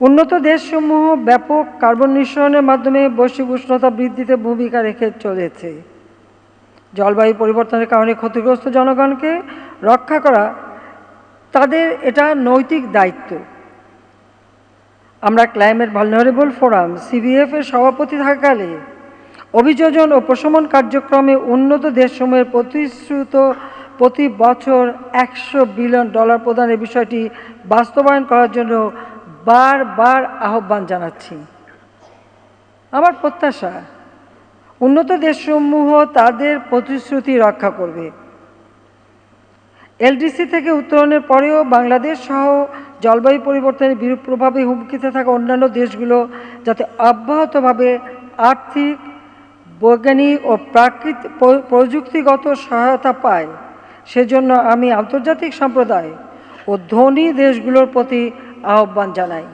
উন্নত দেশসমূহ ব্যাপক কার্বন নিঃসরণের মাধ্যমে বৈশ্বিক উষ্ণতা বৃদ্ধিতে ভূমিকা রেখে চলেছে। জলবায়ু পরিবর্তনের কারণে ক্ষতিগ্রস্ত জনগণকে রক্ষা করা তাদের এটা নৈতিক দায়িত্ব। আমরা ক্লাইমেট ভালনারেবল ফোরাম, সিবিএফ এর সভাপতি থাকাকালে অভিযোজন ও প্রশমন কার্যক্রমে উন্নত দেশসমূহের প্রতিশ্রুত প্রতি বছর একশো বিলিয়ন ডলার প্রদানের বিষয়টি বাস্তবায়ন করার জন্য বারবার আহ্বান জানাচ্ছি। আমার প্রত্যাশা, উন্নত দেশসমূহ তাদের প্রতিশ্রুতি রক্ষা করবে। এলডিসি থেকে উত্তরণের পরেও বাংলাদেশ সহ জলবায়ু পরিবর্তনের বিরূপ প্রভাবে হুমকিতে থাকা অন্যান্য দেশগুলো যাতে অব্যাহতভাবে আর্থিক, বৈজ্ঞানিক ও প্রাকৃতিক প্রযুক্তিগত সহায়তা পায়, সেজন্য আমি আন্তর্জাতিক সম্প্রদায় ও ধনী দেশগুলোর প্রতি আহ্বান জানাই।